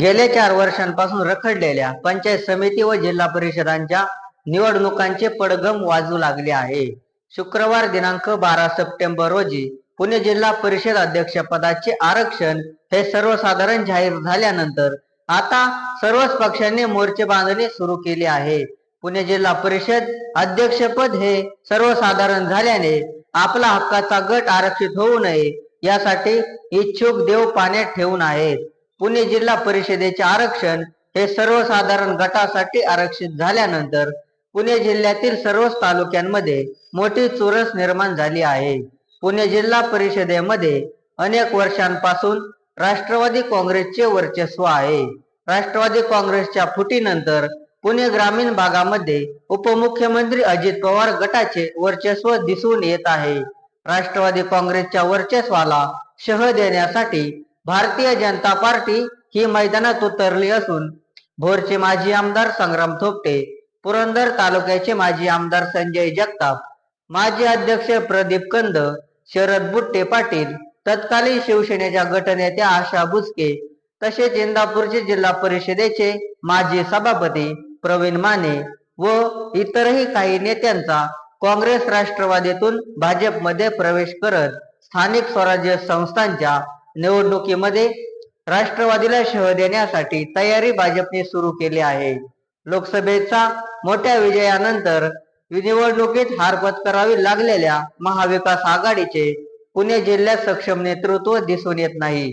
गेल्या चार वर्षांपासून रखडलेल्या पंचायत समिती व जिल्हा परिषदांच्या निवडणुकांचे पडगम वाजू लागले आहे. शुक्रवार दिनांक बारा सप्टेंबर रोजी पुणे जिल्हा परिषद अध्यक्षपदाचे आरक्षण हे सर्वसाधारण जाहीर झाल्यानंतर आता सर्वच पक्षांनी मोर्चे बांधणी सुरू केली आहे. पुणे जिल्हा परिषद अध्यक्षपद हे सर्वसाधारण झाल्याने आपला हक्काचा गट आरक्षित होऊ नये यासाठी इच्छुक देव पाण्यात ठेवून आहेत. पुणे जिल्हा परिषदेचे आरक्षण हे सर्वसाधारण गटासाठी आरक्षित झाल्यानंतर पुणे जिल्ह्यातील सर्वच तालुक्यांमध्ये मोठी चुरस निर्माण झाली आहे. पुणे जिल्हा परिषदेमध्ये अनेक वर्षांपासून राष्ट्रवादी काँग्रेसचे वर्चस्व आहे. राष्ट्रवादी काँग्रेसच्या फुटीनंतर पुणे ग्रामीण भागामध्ये उपमुख्यमंत्री अजित पवार गटाचे वर्चस्व दिसून येत आहे. राष्ट्रवादी काँग्रेसच्या वर्चस्वाला शह देण्यासाठी भारतीय जनता पार्टी ही मैदानात उतरली असून भोरचे माजी आमदार संग्राम थोपटे पुरंदर तालुक्याचे माजी आमदार संजय जगताप माजी अध्यक्ष प्रदीप कंद शरद बुट्टे पाटील तत्कालीन शिवसेनेच्या गटनेत्या आशा बुचके तसेच इंदापूरचे जिल्हा परिषदेचे माजी सभापती प्रवीण माने व इतरही काही नेत्यांचा काँग्रेस राष्ट्रवादीतून भाजपमध्ये प्रवेश करत स्थानिक स्वराज्य संस्थांच्या निवडणुकीमध्ये राष्ट्रवादीला शह देण्यासाठी तयारी भाजपने सुरू केली आहे. लोकसभेचा मोठ्या विजयानंतर निवडणुकीत हार पत्करावी लागलेल्या महाविकास आघाडीचे पुणे जिल्ह्यात सक्षम नेतृत्व दिसून येत नाही.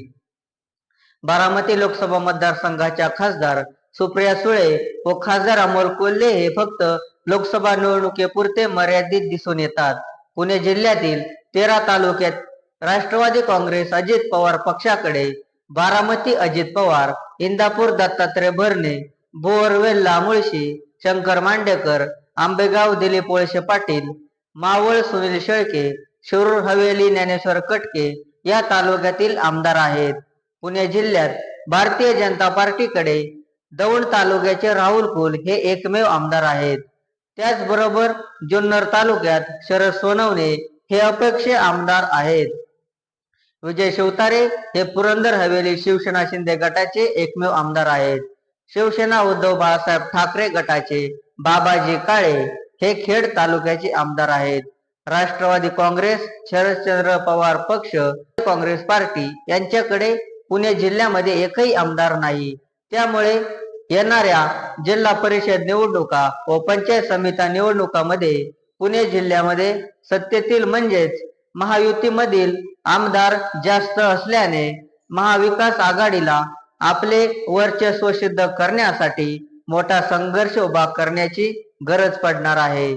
बारामती लोकसभा मतदारसंघाच्या खासदार सुप्रिया सुळे व खासदार अमोल कोल्हे हे फक्त लोकसभा निवडणुकीपुरते मर्यादित दिसून येतात. पुणे जिल्ह्यातील तेरा तालुक्यात राष्ट्रवादी काँग्रेस अजित पवार पक्षाकडे बारामती अजित पवार इंदापूर दत्तात्रय भरणे बोरवेल्ला मुळशी शंकर मांडेकर आंबेगाव दिलीप वळसे पाटील मावळ सुनील शेळके शिरूर हवेली ज्ञानेश्वर कटके या तालुक्यातील आमदार आहेत. पुणे जिल्ह्यात भारतीय जनता पार्टीकडे दौंड तालुक्याचे राहुल कुल हे एकमेव आमदार आहेत. त्याचबरोबर जुन्नर तालुक्यात शरद सोनवणे हे अपेक्षे आमदार आहेत. विजय शिवतारे हे पुरंदर हवेली शिवसेना शिंदे गटाचे एकमेव आमदार आहेत. शिवसेना उद्धव बाळासाहेब ठाकरे गटाचे बाबाजी काळे हे खेड तालुक्याचे आमदार आहेत. राष्ट्रवादी काँग्रेस शरदचंद्र पवार पक्ष काँग्रेस पार्टी यांच्याकडे पुणे जिल्ह्यामध्ये एकही आमदार नाही. त्यामुळे येणाऱ्या जिल्हा परिषद निवडणुका व पंचायत समिती निवडणुकामध्ये पुणे जिल्ह्यामध्ये सत्तेतील म्हणजेच महायुतीमधील आमदार जास्त असल्याने महाविकास आघाडीला आपले वर्चस्व सिद्ध करण्यासाठी मोठा संघर्ष उभा करण्याची गरज पडणार आहे.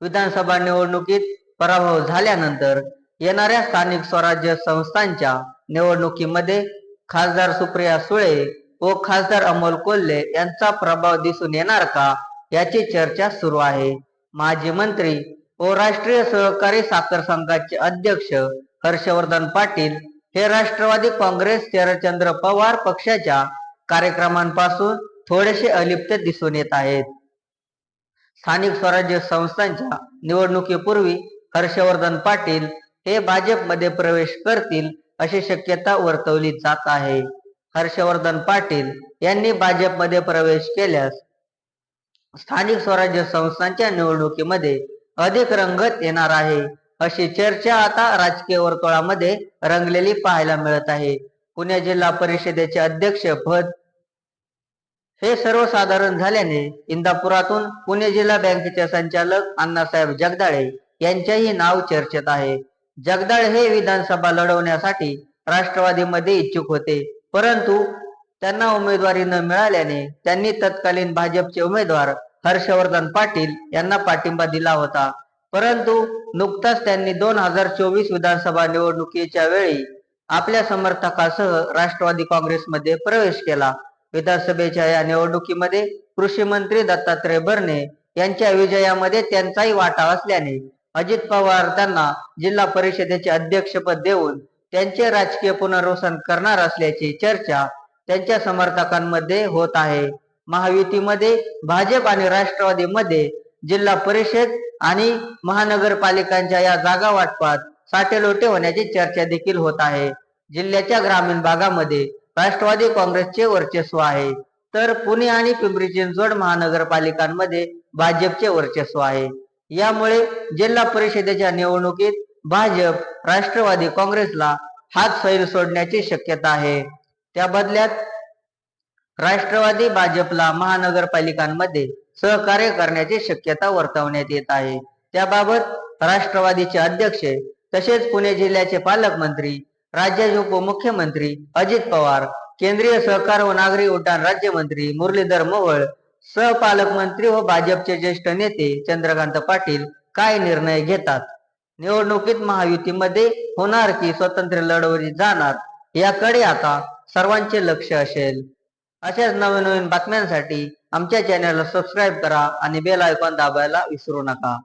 विधानसभा निवडणुकीत पराभव झाल्यानंतर येणाऱ्या स्थानिक स्वराज्य संस्थांच्या निवडणुकीमध्ये खासदार सुप्रिया सुळे व खासदार अमोल कोल्हे यांचा प्रभाव दिसून येणार का याची चर्चा सुरू आहे. माजी मंत्री व राष्ट्रीय सहकारी साखर संघाचे अध्यक्ष हर्षवर्धन पाटील हे राष्ट्रवादी काँग्रेस शरदचंद्र पवार पक्षाच्या कार्यक्रमांपासून थोडेसे अलिप्त दिसून येत आहेत. स्थानिक स्वराज्य संस्थांच्या निवडणुकीपूर्वी हर्षवर्धन पाटील हे भाजपमध्ये प्रवेश करतील अशी शक्यता वर्तवली जात आहे. हर्षवर्धन पाटील यांनी भाजपमध्ये प्रवेश केल्यास स्थानिक स्वराज्य संस्थांच्या निवडणुकीमध्ये अधिक रंगत येणार आहे. अशी चर्चा आता राजकीय वर्तुळामध्ये रंगलेली पाहायला मिळत आहे. पुणे जिल्हा परिषदेचे अध्यक्ष पद हे सर्वसाधारण झाल्याने इंदापुरातून पुणे जिल्हा बँकेचे संचालक अण्णासाहेब जगदाळे यांचेही नाव चर्चेत आहे. जगदाळे हे विधानसभा लढवण्यासाठी राष्ट्रवादीमध्ये इच्छुक होते. परंतु त्यांना उमेदवारी न मिळाल्याने त्यांनी तत्कालीन भाजपचे उमेदवार हर्षवर्धन पाटील यांना पाठिंबा दिला होता. परंतु नुकताच त्यांनी दोन हजार चोवीस विधानसभा निवडणुकीच्या वेळी आपल्या समर्थकासह राष्ट्रवादी काँग्रेसमध्ये प्रवेश केला. विधानसभेच्या या निवडणुकीमध्ये कृषी मंत्री दत्तात्रय भरणे यांच्या विजयामध्ये त्यांचाही वाटा असल्याने अजित पवार त्यांना जिल्हा परिषदेचे अध्यक्षपद देऊन त्यांचे राजकीय पुनर्वसन करणार असल्याची चर्चा त्यांच्या समर्थकांमध्ये होत आहे. महायुतीमध्ये भाजप आणि राष्ट्रवादीमध्ये जिल्हा परिषद आणि महानगरपालिकांच्या या जागा वाटपात साटेलोटे होण्याची चर्चा देखील होत आहे. जिल्ह्याच्या ग्रामीण भागामध्ये राष्ट्रवादी काँग्रेसचे वर्चस्व आहे. तर पुणे आणि पिंपरी चिंचवड महानगरपालिकांमध्ये भाजपचे वर्चस्व आहे. यामुळे जिल्हा परिषदेच्या निवडणुकीत भाजप राष्ट्रवादी काँग्रेसला हात सैल सोडण्याची शक्यता आहे. त्या बदल्यात राष्ट्रवादी भाजपला महानगरपालिकांमध्ये सहकार्य करण्याची शक्यता वर्तवण्यात येत आहे. त्याबाबत राष्ट्रवादीचे अध्यक्ष तसेच पुणे जिल्ह्याचे पालकमंत्री राज्याचे उपमुख्यमंत्री अजित पवार केंद्रीय सहकार व नागरी उड्डाण राज्यमंत्री मुरलीधर मोहोळ सहपालकमंत्री व भाजपचे ज्येष्ठ नेते चंद्रकांत पाटील काय निर्णय घेतात? निवडणुकीत महायुतीमध्ये होणार की स्वतंत्र लढवली जाणार? याकडे आता सर्वांचे लक्ष असेल. अशाच नवीन नवीन बातम्यांसाठी आमच्या चॅनलला सबस्क्राईब करा आणि बेल आयकॉन दाबायला विसरू नका.